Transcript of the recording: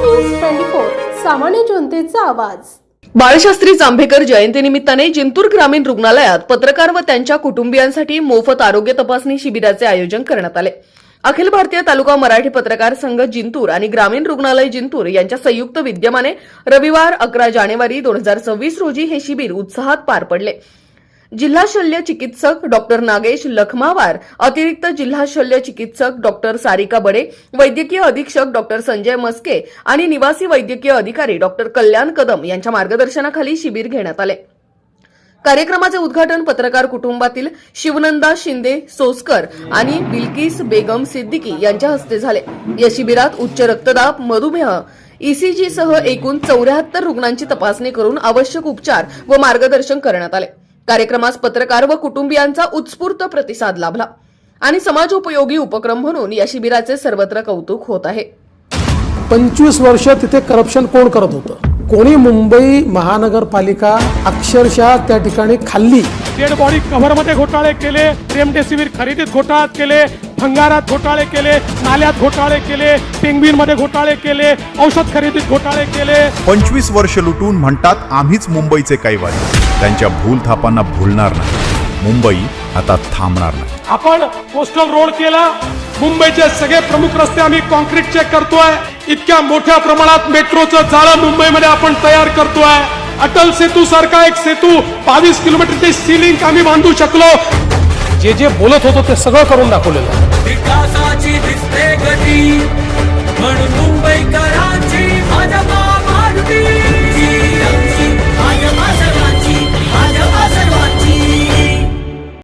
News twenty four सामान्य जनतेचा आवाज. बाळशास्त्री जांभेकर जयंतीनिमित्ताने जिंतूर ग्रामीण रुग्णालयात पत्रकार व त्यांच्या कुटुंबियांसाठी मोफत आरोग्य तपासणी शिबिराचे आयोजन करण्यात आले. अखिल भारतीय तालुका मराठी पत्रकार संघ जिंतूर आणि ग्रामीण रुग्णालय जिंतूर यांच्या संयुक्त विद्यमाने रविवार अकरा जानेवारी दोन हजार सव्वीस रोजी हे शिबिर उत्साहात पार पडले. जिल्हा शल्य चिकित्सक डॉक्टर नागेश लखमावार अतिरिक्त जिल्हा शल्य चिकित्सक डॉक्टर सारिका बडे वैद्यकीय अधीक्षक डॉक्टर संजय मस्के आणि निवासी वैद्यकीय अधिकारी डॉक्टर कल्याण कदम यांच्या मार्गदर्शनाखाली शिबिर घेण्यात आले. कार्यक्रमाचे उद्घाटन पत्रकार कुटुंबातील शिवनंदा शिंदे सोसकर आणि बिल्किस बेगम सिद्दीकी यांच्या हस्ते झाले. या शिबिरात उच्च रक्तदाब मधुमेह ईसीजी सह एकूण चौऱ्याहत्तर रुग्णांची तपासणी करून आवश्यक उपचार व मार्गदर्शन करण्यात आले. कार्यक्रमास पत्रकार व कुटुंबियांचा उत्स्फूर्त प्रतिसाद लाभला. आणि समाजोपयोगी उपक्रम म्हणून या शिबिराचे सर्वत्र कौतुक होत आहे. पंचवीस वर्ष तिथे करप्शन कोण करत होतं? कोणी मुंबई महानगरपालिका अक्षरशः त्या ठिकाणी खाल्ली. डेड बॉडी कव्हरमध्ये घोटाळे केले रेमडेसिवीर खरेदीत घोटाळ्यात केले भंगारात घोटाळे केले नाल्यात घोटाळे केले पेंग्विनमध्ये घोटाळे केले औषध खरेदीत घोटाळे केले. पंचवीस वर्ष लुटून म्हणतात आम्हीच मुंबईचे कैवारी त्यांच्या भूल थापांना भुलणार नाही. मुंबई आता थांबणार नाही. आपण कोस्टल रोड केला. मुंबईचे सगळे प्रमुख रस्ते आम्ही कॉन्क्रीटचे करतोय. इतक्या मोठ्या प्रमाणात मेट्रोचं जाळं मुंबईमध्ये आपण तयार करतोय. अटल सेतू सारखा एक सेतू बावीस किलोमीटरचे सिलिंग आम्ही बांधू शकलो. जे जे बोलत होतो ते सगळं करून दाखवलेलं.